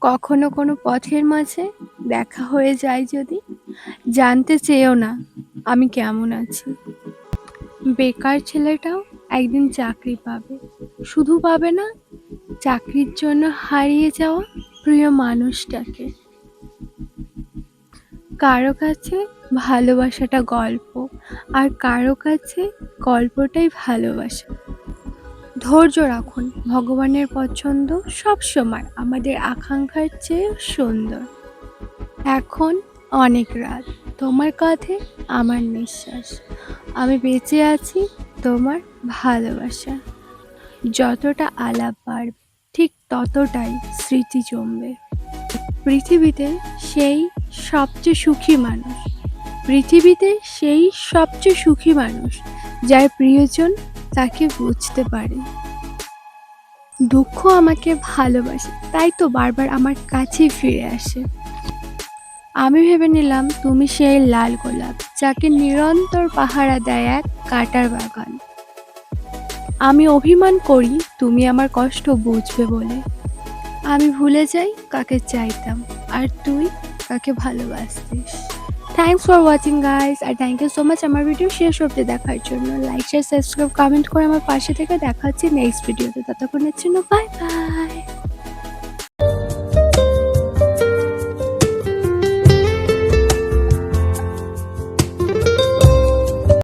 কখনো কোনো পথের মাঝে দেখা হয়ে যায় যদি? জানতে চেয়েও না আমি কেমন আছি। বেকার ছেলেটাও একদিন চাকরি পাবে। শুধু পাবে না, চাকরির জন্য হারিয়ে যাওয়া প্রিয় মানুষটাকে। কারও কাছে ভালোবাসাটা গল্প, আর কারও কাছে গল্পটাই ভালোবাসা। ধৈর্য রাখুন। ভগবানের পছন্দ সব সময় আমাদের আকাঙ্ক্ষার চেয়ে সুন্দর। এখন অনেক রাত। তোমার কাঁধে আমার নিঃশ্বাস। আমি বেঁচে আছি তোমার ভালোবাসা। যতটা আলাপ বাড়বে ঠিক ততটাই স্মৃতি জমবে। পৃথিবীতে সেই সবচেয়ে সুখী মানুষ। পৃথিবীতে সেই সবচেয়ে সুখী মানুষ, যার প্রিয়জন তাকে বুঝতে পারে। দুঃখ আমাকে ভালোবাসে, তাই তো বারবার আমার কাছেই ফিরে আসে। আমি ভেবে নিলাম, তুমি সেই লাল গোলাপ, যাকে নিরন্তর পাহারা দেয় এক কাটার বাগান। আমি অভিমান করি, তুমি আমার কষ্ট বুঝবে বলে। আমি ভুলে যাই কাকে চাইতাম, আর তুই কাকে ভালোবাসতিস। থ্যাংকস ফর ওয়াচিং গাইস আর থ্যাংক ইউ সো মাচ আমার ভিডিও শেষ অবধি দেখার জন্য লাইক শেয়ার সাবস্ক্রাইব কমেন্ট করে আমার পাশে থেকে দেখা হচ্ছে নেক্সট ভিডিওতে ততক্ষণের জন্য বাই বাই